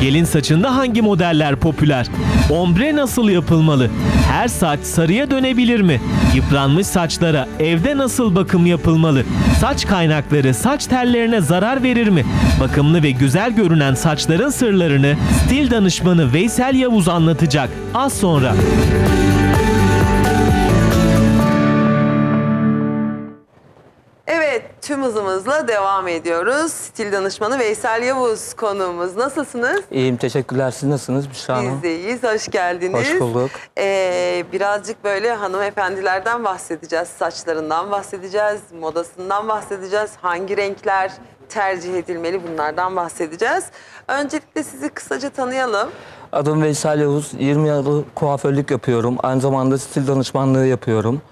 Gelin saçında hangi modeller popüler? Ombre nasıl yapılmalı? Her saç sarıya dönebilir mi? Yıpranmış saçlara evde nasıl bakım yapılmalı? Saç kaynakları saç tellerine zarar verir mi? Bakımlı ve güzel görünen saçların sırlarını stil danışmanı Veysel Yavuz anlatacak. Az sonra. Tüm hızımızla devam ediyoruz. Stil danışmanı Veysel Yavuz konuğumuz. Nasılsınız? İyiyim teşekkürler. Siz nasılsınız Büşra Hanım? Biz de iyiyiz, hoş geldiniz. Hoş bulduk. Ee, birazcık böyle hanımefendilerden bahsedeceğiz. Saçlarından bahsedeceğiz, modasından bahsedeceğiz. Hangi renkler tercih edilmeli bunlardan bahsedeceğiz. Öncelikle sizi kısaca tanıyalım. Adım Veysel Yavuz. 20 yıllık kuaförlük yapıyorum. Aynı zamanda stil danışmanlığı yapıyorum.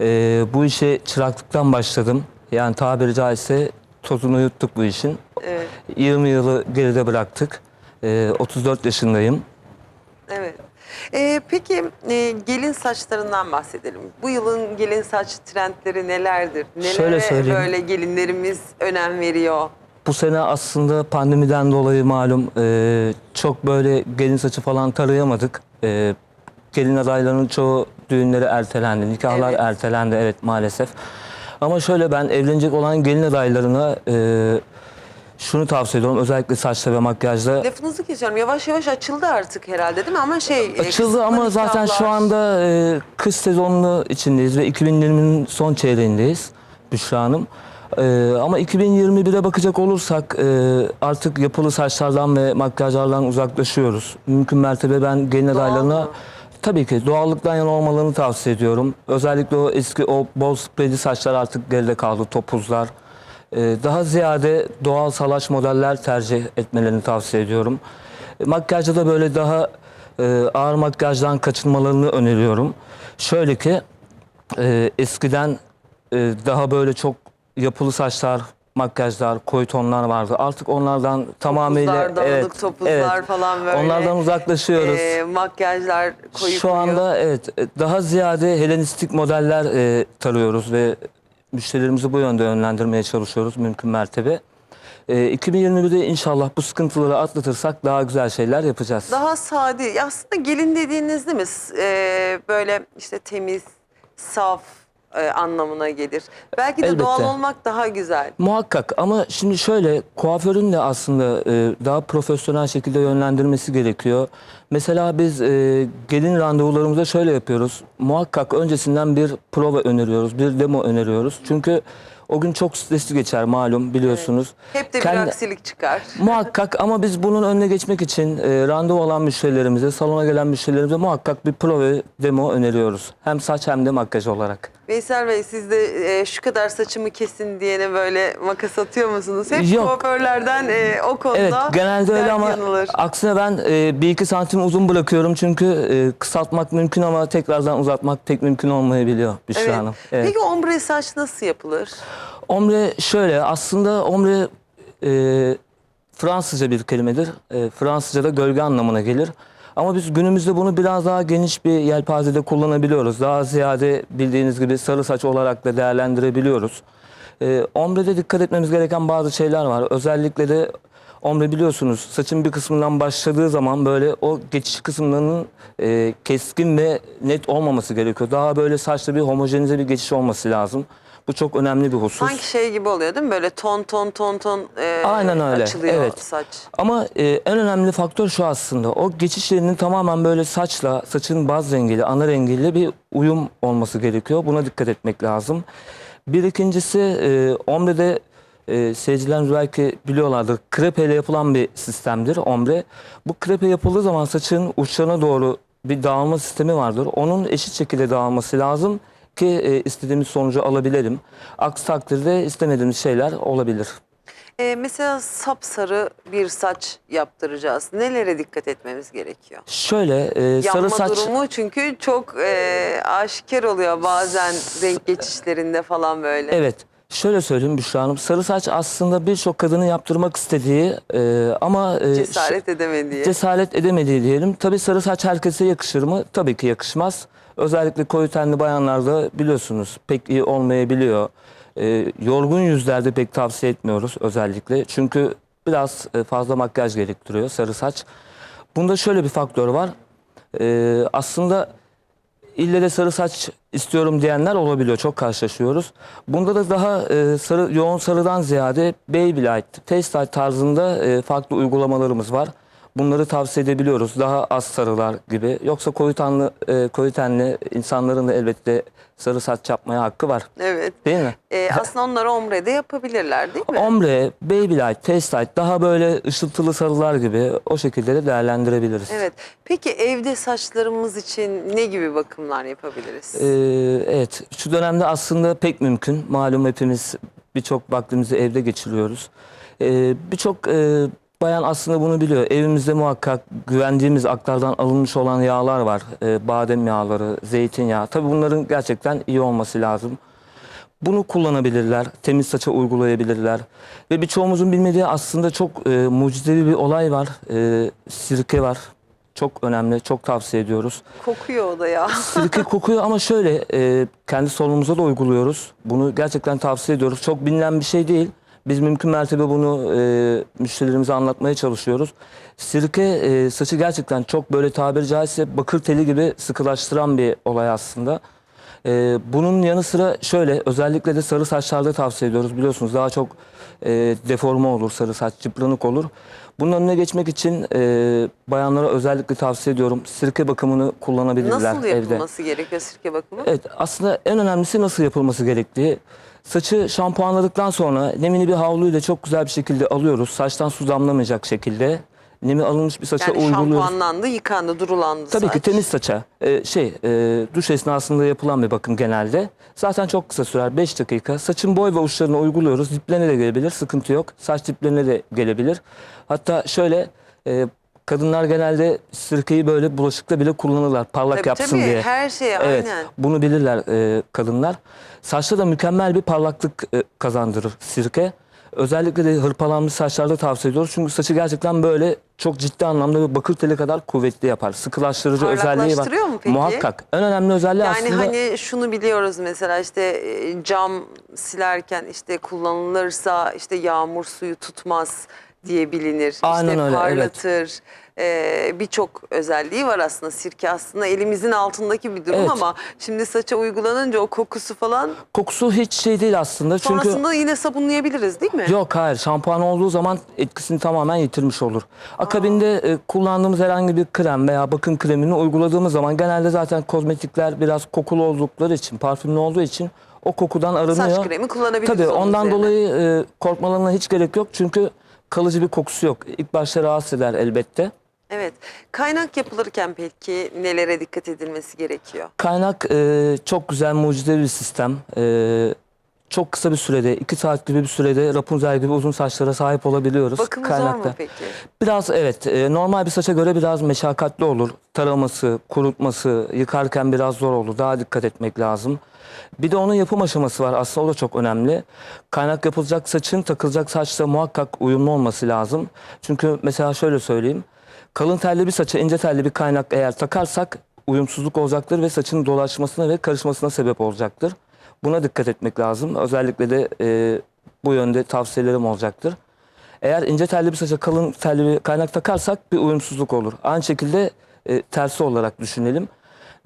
Ee, bu işe çıraklıktan başladım. Yani tabiri caizse tozunu yuttuk bu işin. Evet, 20 yılı geride bıraktık. Ee, 34 yaşındayım. evet. Ee, peki e, gelin saçlarından bahsedelim. Bu yılın gelin saç trendleri nelerdir? Nelere Şöyle söyleyeyim. böyle gelinlerimiz önem veriyor? Bu sene aslında pandemiden dolayı malum e, çok böyle gelin saçı falan tarayamadık. E, gelin adaylarının çoğu düğünleri ertelendi, nikahlar Evet. ertelendi evet maalesef. Ama şöyle ben evlenecek olan gelin adaylarına e, şunu tavsiye ediyorum özellikle saçta ve makyajda. Lafınızı kesiyorum. Yavaş yavaş açıldı artık herhalde değil mi? Ama şey... e, Açıldı ama zaten şu anda e, kış sezonunu içindeyiz ve 2020'nin son çeyreğindeyiz Büşra Hanım. E, ama 2021'e bakacak olursak e, artık yapılı saçlardan ve makyajlardan uzaklaşıyoruz. Mümkün mertebe ben gelin adaylarına? Tabii ki doğallıktan yana olmalarını tavsiye ediyorum. Özellikle o eski o bol spreyli saçlar artık geride kaldı, topuzlar. E, daha ziyade doğal salaş modeller tercih etmelerini tavsiye ediyorum. E, Makyajda da böyle daha e, ağır makyajdan kaçınmalarını öneriyorum. Şöyle ki e, eskiden e, daha böyle çok yapılı saçlar, makyajlar, koyu tonlar vardı. Artık onlardan tamamıyla Topuzlar, dağınık topuzlar falan böyle. Onlardan uzaklaşıyoruz. E, makyajlar koyu Şu koyu. anda evet e, daha ziyade Helenistik modeller e, tarıyoruz ve müşterilerimizi bu yönde yönlendirmeye çalışıyoruz mümkün mertebe. E, 2021'de inşallah bu sıkıntıları atlatırsak daha güzel şeyler yapacağız. Daha sade. Aslında gelin dediğiniz değil mi? E, böyle işte temiz, saf e, anlamına gelir. Belki de Elbette. doğal olmak daha güzel. Muhakkak ama şimdi şöyle kuaförün de aslında e, daha profesyonel şekilde yönlendirmesi gerekiyor. Mesela biz e, gelin randevularımızda şöyle yapıyoruz. Muhakkak öncesinden bir prova öneriyoruz, bir demo öneriyoruz. Çünkü o gün çok stresli geçer malum biliyorsunuz. Hep de bir Kendi- aksilik çıkar. Muhakkak ama biz bunun önüne geçmek için e, randevu alan müşterilerimize, salona gelen müşterilerimize muhakkak bir prova demo öneriyoruz. Hem saç hem de makyaj olarak. Veysel Bey siz de e, şu kadar saçımı kesin diyene böyle makas atıyor musunuz? Hep Yok. kuaförlerden e, o konuda Evet genelde öyle dert ama yanılır. aksine ben e, bir iki santim uzun bırakıyorum çünkü e, kısaltmak mümkün ama tekrardan uzatmak pek mümkün olmayabiliyor Büşra Evet. Hanım. Evet. Peki ombre saç nasıl yapılır? Ombre şöyle aslında ombre e, Fransızca bir kelimedir. E, Fransızca'da gölge anlamına gelir. Ama biz günümüzde bunu biraz daha geniş bir yelpazede kullanabiliyoruz. Daha ziyade bildiğiniz gibi sarı saç olarak da değerlendirebiliyoruz. E, ombre'de dikkat etmemiz gereken bazı şeyler var. Özellikle de ombre biliyorsunuz saçın bir kısmından başladığı zaman böyle o geçiş kısımlarının e, keskin ve net olmaması gerekiyor. Daha böyle saçta bir homojenize bir geçiş olması lazım. Bu çok önemli bir husus. Sanki şey gibi oluyor değil mi? Böyle ton ton ton ton e, Aynen öyle, açılıyor evet. saç. Ama e, en önemli faktör şu aslında. O geçiş yerinin tamamen böyle saçla, saçın baz rengiyle, ana rengiyle bir uyum olması gerekiyor. Buna dikkat etmek lazım. Bir ikincisi e, ombrede e, seyircilerimiz belki biliyorlardır. Krepe ile yapılan bir sistemdir ombre. Bu krepe yapıldığı zaman saçın uçlarına doğru bir dağılma sistemi vardır. Onun eşit şekilde dağılması lazım ki e, istediğimiz sonucu alabilelim. Aksi takdirde istemediğimiz şeyler olabilir. E, mesela sapsarı bir saç yaptıracağız. Nelere dikkat etmemiz gerekiyor? Şöyle e, Yanma sarı saç durumu çünkü çok e, aşikar oluyor bazen renk geçişlerinde falan böyle. evet şöyle söyleyeyim Büşra Hanım sarı saç aslında birçok kadının yaptırmak istediği e, ama e, Cesaret edemediği. cesaret edemediği diyelim. Tabii sarı saç herkese yakışır mı? Tabii ki yakışmaz. Özellikle koyu tenli bayanlarda biliyorsunuz pek iyi olmayabiliyor. E, yorgun yüzlerde pek tavsiye etmiyoruz özellikle. Çünkü biraz e, fazla makyaj gerektiriyor sarı saç. Bunda şöyle bir faktör var. E, aslında ille de sarı saç istiyorum diyenler olabiliyor. Çok karşılaşıyoruz. Bunda da daha e, sarı yoğun sarıdan ziyade baby light, face light tarzında e, farklı uygulamalarımız var. Bunları tavsiye edebiliyoruz. Daha az sarılar gibi. Yoksa koyu tenli, e, koyu tenli insanların da elbette sarı saç yapmaya hakkı var. Evet. Değil mi? Ee, aslında onları ombrede yapabilirler değil mi? Ombre, baby light, face light daha böyle ışıltılı sarılar gibi o şekilde de değerlendirebiliriz. Evet. Peki evde saçlarımız için ne gibi bakımlar yapabiliriz? Ee, evet, şu dönemde aslında pek mümkün. Malum hepimiz birçok vaktimizi evde geçiriyoruz. Ee, birçok e, bayan aslında bunu biliyor. Evimizde muhakkak güvendiğimiz aktardan alınmış olan yağlar var. Ee, badem yağları, zeytinyağı. Tabii bunların gerçekten iyi olması lazım. Bunu kullanabilirler, temiz saça uygulayabilirler. Ve birçoğumuzun bilmediği aslında çok e, mucizevi bir olay var. E, sirke var. Çok önemli, çok tavsiye ediyoruz. Kokuyor o da ya. Sirke kokuyor ama şöyle e, kendi solunumuza da uyguluyoruz. Bunu gerçekten tavsiye ediyoruz. Çok bilinen bir şey değil. Biz mümkün mertebe bunu e, müşterilerimize anlatmaya çalışıyoruz. Sirke e, saçı gerçekten çok böyle tabiri caizse bakır teli gibi sıkılaştıran bir olay aslında. E, bunun yanı sıra şöyle özellikle de sarı saçlarda tavsiye ediyoruz. Biliyorsunuz daha çok e, deforme olur sarı saç, çıplanık olur. Bunun önüne geçmek için e, bayanlara özellikle tavsiye ediyorum. Sirke bakımını kullanabilirler Nasıl evde. yapılması gerekiyor sirke bakımı? Evet aslında en önemlisi nasıl yapılması gerektiği. Saçı şampuanladıktan sonra nemini bir havluyla çok güzel bir şekilde alıyoruz. Saçtan su damlamayacak şekilde. Nemi alınmış bir saça Yani uyguluyoruz. şampuanlandı, yıkandı, durulandı Tabii saç. ki temiz saça. Ee, şey, e, duş esnasında yapılan bir bakım genelde. Zaten çok kısa sürer, 5 dakika. Saçın boy ve uçlarına uyguluyoruz. Diplerine de gelebilir, sıkıntı yok. Saç diplerine de gelebilir. Hatta şöyle, e, kadınlar genelde sirkeyi böyle bulaşıkta bile kullanırlar. Parlak Tabii, yapsın tabii, diye. her şeye Evet, aynen. bunu bilirler e, kadınlar. Saçta da mükemmel bir parlaklık e, kazandırır sirke. Özellikle de hırpalanmış saçlarda tavsiye ediyoruz. Çünkü saçı gerçekten böyle çok ciddi anlamda bir bakır teli kadar kuvvetli yapar. Sıkılaştırıcı özelliği var. Mu peki? Muhakkak. En önemli özelliği Yani aslında hani şunu biliyoruz mesela işte e, cam silerken işte kullanılırsa işte yağmur suyu tutmaz diye bilinir. Aynen işte öyle, evet. parlatır. E, Birçok özelliği var aslında sirke aslında elimizin altındaki bir durum Evet. ama şimdi saça uygulanınca o kokusu falan kokusu hiç şey değil aslında. Çünkü sonrasında yine sabunlayabiliriz değil mi? Yok hayır şampuan olduğu zaman etkisini tamamen yitirmiş olur. Akabinde e, kullandığımız herhangi bir krem veya bakım kremini uyguladığımız zaman genelde zaten kozmetikler biraz kokulu oldukları için, parfümlü olduğu için o kokudan arınıyor. Saç kremi kullanabiliriz Tabii ondan üzerine. dolayı e, korkmalarına hiç gerek yok. Çünkü kalıcı bir kokusu yok. İlk başta rahatsız eder elbette. Evet. Kaynak yapılırken peki nelere dikkat edilmesi gerekiyor? Kaynak e, çok güzel mucizevi bir sistem. E, çok kısa bir sürede, iki saat gibi bir sürede Rapunzel gibi uzun saçlara sahip olabiliyoruz. Bakımı zor mu peki? Biraz evet e, normal bir saça göre biraz meşakkatli olur. Taraması, kurutması, yıkarken biraz zor olur. Daha dikkat etmek lazım. Bir de onun yapım aşaması var. Aslında o da çok önemli. Kaynak yapılacak saçın takılacak saçla muhakkak uyumlu olması lazım. Çünkü mesela şöyle söyleyeyim. Kalın telli bir saça ince telli bir kaynak eğer takarsak uyumsuzluk olacaktır ve saçın dolaşmasına ve karışmasına sebep olacaktır. Buna dikkat etmek lazım. Özellikle de e, bu yönde tavsiyelerim olacaktır. Eğer ince telli bir saça kalın telli bir kaynak takarsak bir uyumsuzluk olur. Aynı şekilde e, tersi olarak düşünelim.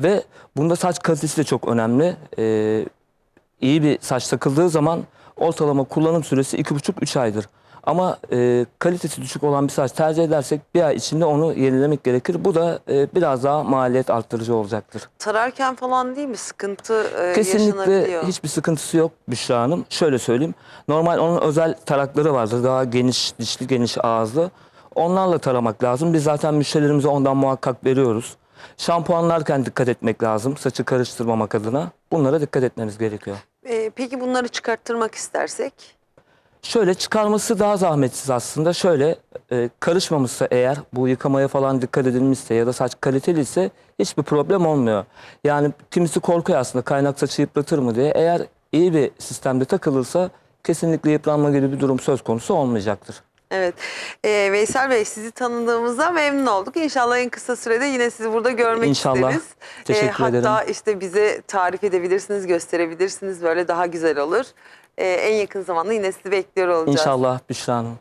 Ve bunda saç kalitesi de çok önemli. E, iyi bir saç takıldığı zaman ortalama kullanım süresi 2,5-3 aydır. Ama e, kalitesi düşük olan bir saç tercih edersek bir ay içinde onu yenilemek gerekir. Bu da e, biraz daha maliyet arttırıcı olacaktır. Tararken falan değil mi? Sıkıntı e, Kesinlikle yaşanabiliyor. hiçbir sıkıntısı yok Büşra Hanım. Şöyle söyleyeyim. Normal onun özel tarakları vardır. Daha geniş dişli, geniş ağızlı. Onlarla taramak lazım. Biz zaten müşterilerimize ondan muhakkak veriyoruz. Şampuanlarken dikkat etmek lazım. Saçı karıştırmamak adına. Bunlara dikkat etmeniz gerekiyor. E, peki bunları çıkarttırmak istersek? Şöyle çıkarması daha zahmetsiz aslında. Şöyle e, karışmamışsa eğer bu yıkamaya falan dikkat edilmişse ya da saç kaliteli ise hiçbir problem olmuyor. Yani kimisi korkuyor aslında kaynak saçı yıpratır mı diye. Eğer iyi bir sistemde takılırsa kesinlikle yıpranma gibi bir durum söz konusu olmayacaktır. Evet. E, Veysel Bey sizi tanıdığımızda memnun olduk. İnşallah en kısa sürede yine sizi burada görmek İnşallah. isteriz. Teşekkür ederim. Hatta işte bize tarif edebilirsiniz, gösterebilirsiniz. Böyle daha güzel olur. E, en yakın zamanda yine sizi bekliyor olacağız. İnşallah Büşra Hanım.